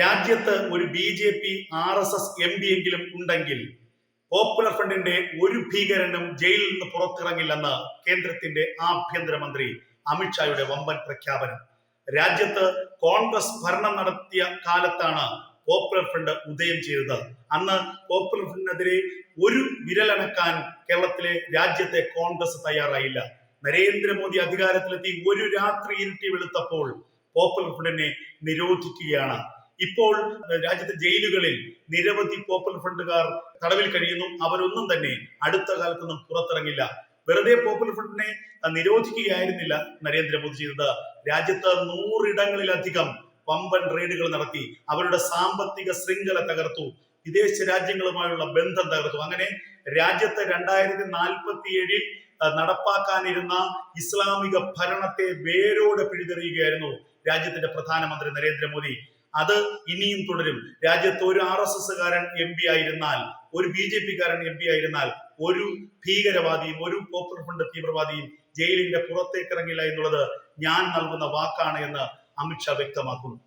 രാജ്യത്ത് ഒരു B J P R S S M P എങ്കിലും ഉണ്ടെങ്കിൽ പോപ്പുലർ ഫ്രണ്ടിന്റെ ഒരു ഭീകരനും ജയിലിൽ നിന്ന് പുറത്തിറങ്ങില്ലെന്ന് കേന്ദ്രത്തിന്റെ ആഭ്യന്തരമന്ത്രി അമിത്ഷായുടെ വമ്പൻ പ്രഖ്യാപനം. രാജ്യത്ത് കോൺഗ്രസ് ഭരണം നടത്തിയ കാലത്താണ് പോപ്പുലർ ഫ്രണ്ട് ഉദയം ചെയ്തത്. അന്ന് പോപ്പുലർ ഫ്രണ്ടിനെതിരെ ഒരു വിരലണക്കാൻ കേരളത്തിലെ രാജ്യത്തെ കോൺഗ്രസ് തയ്യാറായില്ല. നരേന്ദ്രമോദി അധികാരത്തിലെത്തി ഒരു രാത്രി ഇരുട്ടി വെളുത്തപ്പോൾ പോപ്പുലർ ഫ്രണ്ടിനെ നിരോധിക്കുകയാണ്. ഇപ്പോൾ രാജ്യത്തെ ജയിലുകളിൽ നിരവധി പോപ്പുലർ ഫ്രണ്ടുകാർ തടവിൽ കഴിയുന്നു. അവരൊന്നും തന്നെ അടുത്ത കാലത്തൊന്നും പുറത്തിറങ്ങില്ല. വെറുതെ പോപ്പുലർ ഫ്രണ്ടിനെ നിരോധിക്കുകയായിരുന്നില്ല നരേന്ദ്രമോദി ചെയ്തത്. രാജ്യത്ത് നൂറിടങ്ങളിലധികം വമ്പൻ റെയ്ഡുകൾ നടത്തി അവരുടെ സാമ്പത്തിക ശൃംഖല തകർത്തു വിദേശ രാജ്യങ്ങളുമായുള്ള ബന്ധം തകർത്തു. അങ്ങനെ രാജ്യത്ത് രണ്ടായിരത്തി നാൽപ്പത്തി ഏഴിൽ നടപ്പാക്കാനിരുന്ന ഇസ്ലാമിക ഭരണത്തെ വേരോടെ പിഴുതെറിയുകയായിരുന്നു രാജ്യത്തിന്റെ പ്രധാനമന്ത്രി നരേന്ദ്രമോദി. അത് ഇനിയും തുടരും. രാജ്യത്ത് ഒരു ആർ എസ് എസ്സുകാരൻ എം പി ആയിരുന്നാൽ ഒരു ബി ജെ പിക്കാരൻ എം പി ആയിരുന്നാൽ ഒരു ഭീകരവാദിയും ഒരു പോപ്പുലർ ഫ്രണ്ട് തീവ്രവാദിയും ജയിലിന്റെ പുറത്തേക്ക് ഇറങ്ങില്ല എന്നുള്ളത് ഞാൻ നൽകുന്ന വാക്കാണ് എന്ന് അമിത്ഷാ വ്യക്തമാക്കുന്നു.